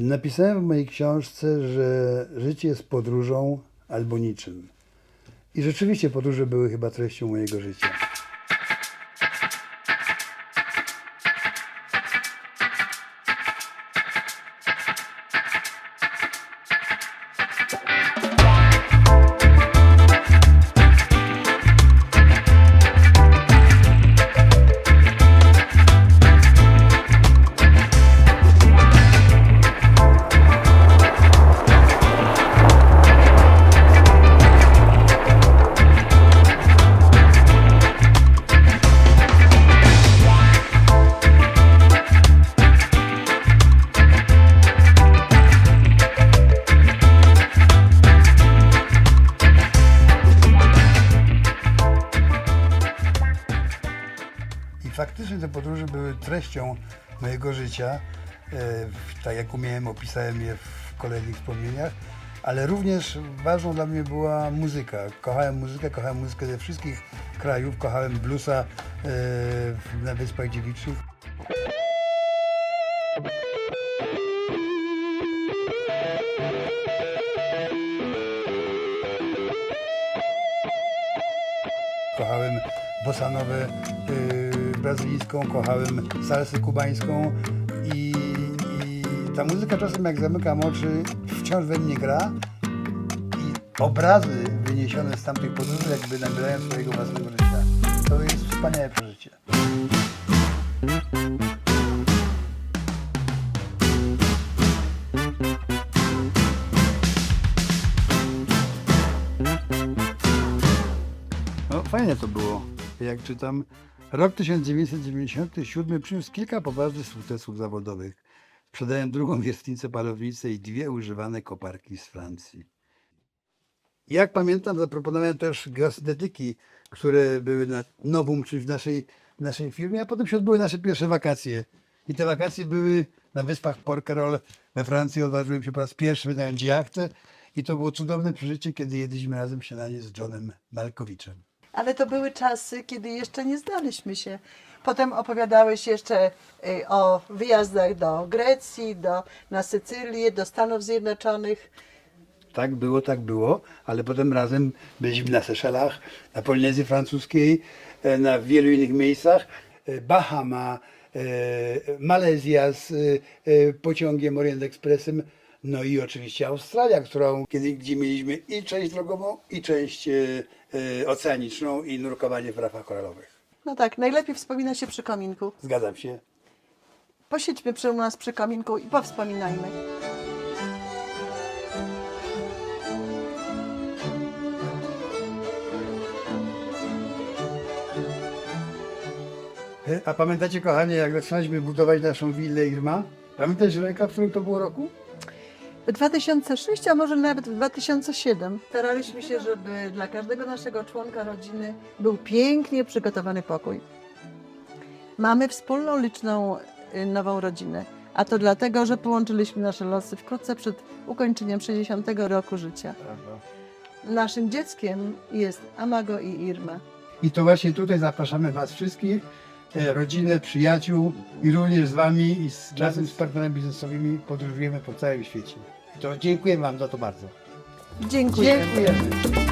Napisałem w mojej książce, że życie jest podróżą albo niczym. I rzeczywiście podróże były chyba treścią mojego życia. Faktycznie te podróże były treścią mojego życia. E, Tak jak umiałem, opisałem je w kolejnych wspomnieniach. Ale również ważną dla mnie była muzyka. Kochałem muzykę, kochałem muzykę ze wszystkich krajów. Kochałem bluesa e, na Wyspach Dziewiczych. Kochałem bosanowę y, brazylijską, kochałem salsę kubańską i, i ta muzyka czasem jak zamykam oczy wciąż we mnie gra i obrazy wyniesione z tamtych podróży jakby nabierają swojego własnego życia. To jest wspaniałe przeżycie. No fajnie to było. Jak czytam, rok 1997 przyniósł kilka poważnych sukcesów zawodowych. Sprzedałem drugą wiertnicę palownicę i dwie używane koparki z Francji. Jak pamiętam, zaproponowałem też geosyntetyki, które były na nowum, czyli w naszej, w naszej firmie, a potem się odbyły nasze pierwsze wakacje. I te wakacje były na wyspach Porquerolles we Francji. Odważyłem się po raz pierwszy wynająć jachtę i to było cudowne przeżycie, kiedy jedliśmy razem śniadanie z Johnem Malkowiczem. Ale to były czasy, kiedy jeszcze nie znaliśmy się. Potem opowiadałeś jeszcze y, o wyjazdach do Grecji, do, na Sycylię, do Stanów Zjednoczonych. Tak było, tak było, ale potem razem byliśmy na Seszelach, na Polinezji Francuskiej, e, na wielu innych miejscach. E, Bahama, e, Malezja z pociągiem Orient Expressem, no i oczywiście Australia, którą, kiedy, gdzie mieliśmy i część drogową, i część e, e, oceaniczną i nurkowanie w rafach koralowych. No tak, najlepiej wspomina się przy kominku. Zgadzam się. Posiedźmy przy u nas przy kominku i powspominajmy. E, A pamiętacie, kochanie, jak zaczynaliśmy budować naszą willę Irma? Pamiętasz, Reka, w którym to było roku? W 2006, a może nawet w 2007 staraliśmy się, żeby dla każdego naszego członka rodziny był pięknie przygotowany pokój. Mamy wspólną, liczną y, nową rodzinę, a to dlatego, że połączyliśmy nasze losy wkrótce przed ukończeniem 60 roku życia. Naszym dzieckiem jest Amago i Irma. I to właśnie tutaj zapraszamy Was wszystkich, e, rodzinę, przyjaciół i również z Wami i z, razem z partnerami biznesowymi podróżujemy po całym świecie. To dziękuję Wam za to bardzo. Dziękujemy. Dziękujemy.